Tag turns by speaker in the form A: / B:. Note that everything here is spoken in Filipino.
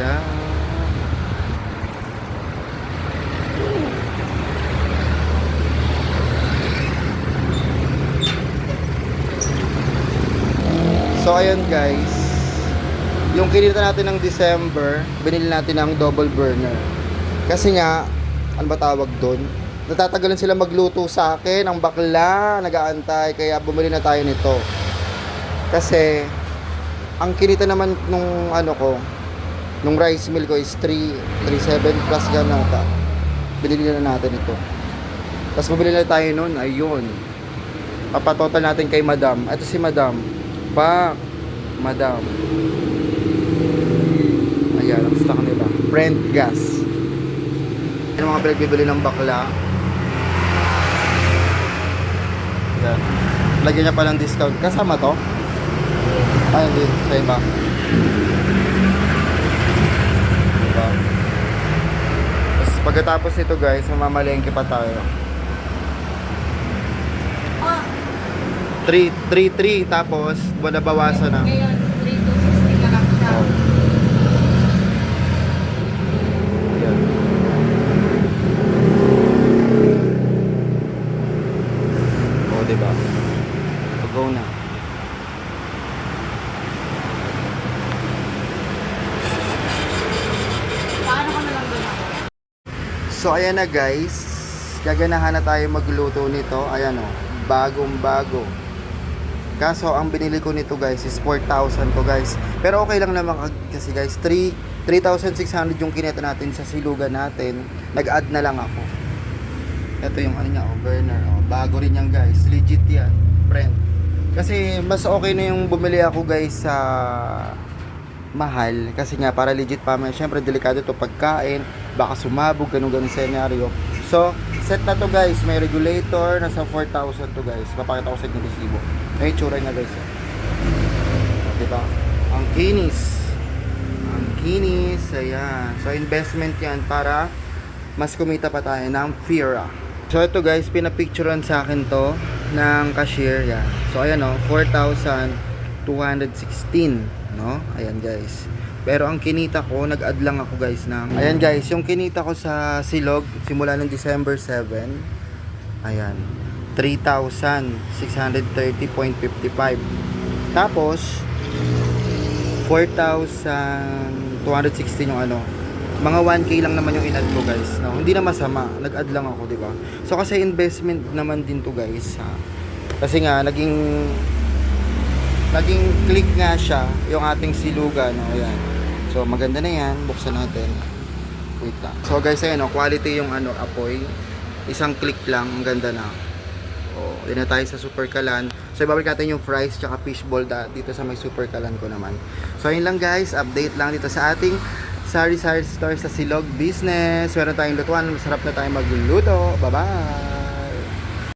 A: So ayan guys, yung kinita natin ng December, binili natin ng double burner. Kasi nga, ano ba tawag doon? Natatagalan sila magluto sa akin, ang bakla, nagaantay, kaya bumili na tayo nito. Kasi, ang kinita naman nung ano ko, nung rice mill ko is 3, 3.7 plus ganata. Binili na natin ito. Tapos bumili na tayo nun, ayun. Papatotal natin kay madam. Ito si madam. Pa, madam. Ayan, ang stock nila. Brent gas. Yan mga pinagbibili ng bakla. Yan. Lagyan niya palang discount. Kasama to? Ay, hindi. Sa iba. Diba? Tapos pagkatapos nito guys, mamamalengke pa tayo. 3, 3, 3, tapos wala bawasan na.
B: Ngayon, 3 to 60 na lang siya.
A: Oh. Ayan. Oh, diba? Go na.
B: Paano ka na lang doon ako?
A: So, ayan na guys. Gaganahan na tayo magluto nito. Ayan o. Bagong bago. Kaso, ang binili ko nito guys is 4,000 to guys. Pero okay lang naman kasi guys. 3 3,600 yung kineta natin sa silugan natin. Nag-add na lang ako. Ito yung ano niya, oh, burner. Oh, bago rin yan guys. Legit yan. Friend. Kasi mas okay na yung bumili ako guys sa mahal kasi nga para legit pa may syempre delikado to pagkain baka sumabog ganun ganun scenario. So set na to guys. May regulator nasa 4,000 to guys. Papakita ko sa inyo resibo may itsura niya guys oh. diba? Ang kinis. Ang kinis. Ayan. So investment yan para mas kumita pa tayo ng Fira. So ito guys. Pinapicturean sa akin to ng cashier. Yan so ayan oh. 4,216 no? Ayan guys. Pero ang kinita ko, nag-add lang ako guys ng... Ayan guys, yung kinita ko sa Silog, simula ng December 7, ayan, 3,630.55. Tapos, 4,216 yung ano, mga 1k lang naman yung in-add ko guys no? Hindi na masama. Nag-add lang ako di ba? So kasi investment naman din to guys ha? kasi nga naging naging click nga siya yung ating silugan no? Ayan so maganda na yan. Buksan natin. Wait lang. So guys ayan no, quality yung ano apoy. Isang click lang. Ang ganda na. Oh din na tayo sa super kalan. So ibabalik natin yung fries tsaka fishball da, dito sa may super kalan ko naman. So ayun lang guys. Update lang dito sa ating Sari Sari Store sa Silog Business. Meron tayong lutuan. Masarap na tayo magluluto bye bye